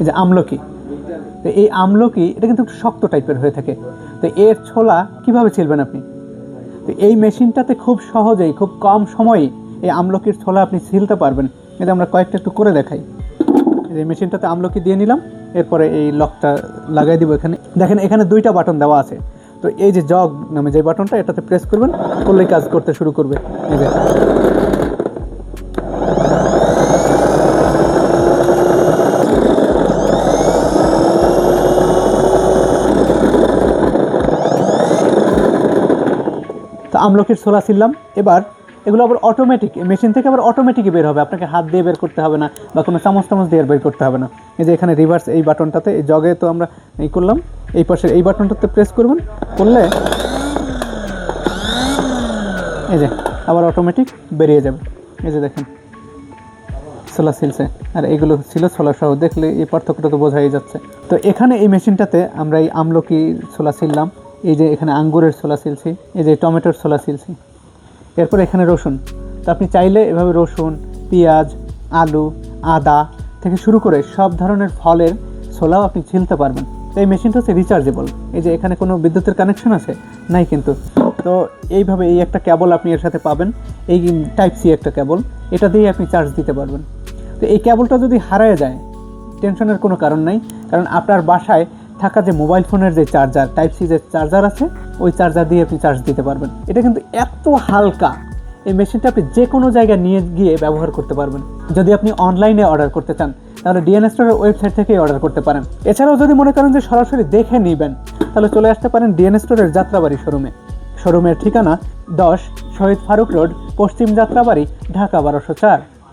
এই যে আমলকি, তো এই আমলকি, এটা কিন্তু একটু শক্ত টাইপের হয়ে থাকে। তো এর ছোলা কীভাবে ছিলবেন আপনি? তো এই মেশিনটাতে খুব সহজেই, খুব কম সময়ে এই আমলকির ছোলা আপনি ছিলতে পারবেন। এটা আমরা কয়েকটা একটু করে দেখাই। এই মেশিনটাতে আমলকি দিয়ে নিলাম, এরপরে এই লকটা লাগাই দিব এখানে। দেখেন, এখানে দুইটা বাটন দেওয়া আছে। তো এই যে জগ নামে যে বাটনটা, এটাতে প্রেস করবেন, করলেই কাজ করতে শুরু করবে। আমলকির ছোলা ছিললাম এবার এগুলো আবার অটোমেটিক মেশিন থেকে আবার অটোমেটিকই বের হবে, আপনাকে হাত দিয়ে বের করতে হবে না বা কোনো চামচ টামচ দিয়ে বের করতে হবে না। এই যে এখানে রিভার্স এই বাটনটাতে এই জগে তো আমরা এই করলাম, এই পাশে এই বাটনটাতে প্রেস করবেন, করলে এই যে আবার অটোমেটিক বেরিয়ে যাবে। এই যে দেখেন ছোলা ছিলছে আর এগুলো ছিল ছোলা সহ, দেখলে এই পার্থক্যটা তো বোঝাই যাচ্ছে। তো এখানে এই মেশিনটাতে আমরা এই আমলকি ছোলা ছিললাম এই যে এখানে আঙ্গুরের ছোলা ছিলছি এই যে টমেটোর ছোলা ছিলছি এরপর এখানে রসুন। তো আপনি চাইলে এভাবে রসুন, পেঁয়াজ, আলু, আদা থেকে শুরু করে সব ধরনের ফলের ছোলাও আপনি ছিলতে পারবেন। তো এই মেশিনটা হচ্ছে রিচার্জেবল এই যে এখানে কোনো বিদ্যুতের কানেকশন আছে? নাই কিন্তু। তো এইভাবে এই একটা কেবল আপনি এর সাথে পাবেন। এই টাইপ সি একটা কেবল এটা দিয়ে আপনি চার্জ দিতে পারবেন। তো এই কেবলটা যদি হারায় যায় টেনশনের কোনো কারণ নাই। কারণ আপনার বাসায় থাকা যে মোবাইল ফোনের যে চার্জার টাইপ সি যে চার্জার আছে, ওই চার্জার দিয়ে আপনি চার্জ দিতে পারবেন। এটা কিন্তু এত হালকা। এই মেশিনটা আপনি যে কোনো জায়গায় নিয়ে গিয়ে ব্যবহার করতে পারবেন। যদি আপনি অনলাইনে অর্ডার করতে চান, তাহলে ডিএনএ স্টোরের ওয়েবসাইট থেকেই অর্ডার করতে পারেন। এছাড়াও যদি মনে করেন যে সরাসরি দেখে নেবেন, তাহলে চলে আসতে পারেন ডিএনএ স্টোরের যাত্রাবাড়ি শোরুমে শোরুমের ঠিকানা দশ শহীদ ফারুক রোড, পশ্চিম যাত্রাবাড়ি, ঢাকা বারোশো চার।